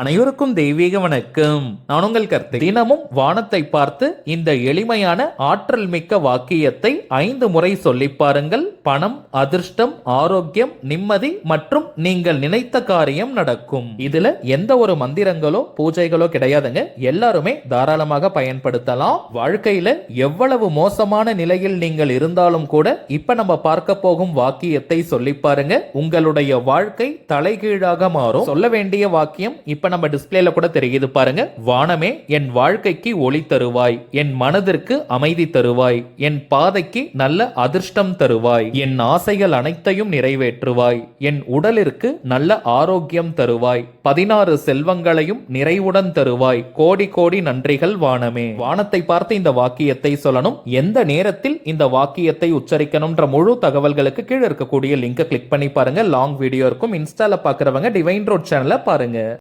அனைவருக்கும் தெய்வீக வணக்கம். நான் உங்கள் கருத்து தினமும் வானத்தை பார்த்து இந்த எளிமையான ஆற்றல் மிக்க வாக்கியத்தை ஐந்து முறை சொல்லி பாருங்கள். பணம் அதிர்ஷ்டம் ஆரோக்கியம் நிம்மதி மற்றும் நீங்கள் நினைத்த காரியம் நடக்கும். இதுல எந்த ஒரு மந்திரங்களோ பூஜைகளோ கிடையாதுங்க. எல்லாருமே தாராளமாக பயன்படுத்தலாம். வாழ்க்கையில எவ்வளவு மோசமான நிலையில் நீங்கள் இருந்தாலும் கூட இப்ப நம்ம பார்க்க போகும் வாக்கியத்தை சொல்லி பாருங்க. உங்களுடைய வாழ்க்கை தலைகீழாக மாறும். சொல்ல வேண்டிய வாக்கியம் இப்ப நம்ம டிஸ்பிளேல கூட தெரியுது பாருங்க. வானமே என் வாழ்க்கைக்கு ஒளி தருவாய். என் மனதிற்கு அமைதி தருவாய். என் பாதைக்கு நல்ல அதிர்ஷ்டம் தருவாய். என் ஆசைகள் அனைத்தையும் நிறைவேற்றுவாய். என் உடலிற்கு நல்ல ஆரோக்கியம் தருவாய். பதினாறு செல்வங்களையும் நிறைவுடன் தருவாய். கோடி கோடி நன்றிகள் வானமே. வானத்தை பார்த்து இந்த வாக்கியத்தை சொல்லணும். எந்த நேரத்தில் இந்த வாக்கியத்தை உச்சரிக்கணும்ன்ற முழு தகவல்களுக்கு கீழே இருக்கக்கூடிய லிங்கை கிளிக் பண்ணி பாருங்க. லாங் வீடியோ இருக்கும் இன்ஸ்டால பாக்குறவங்க டிவைன் ரோட் சேனலை பாருங்க.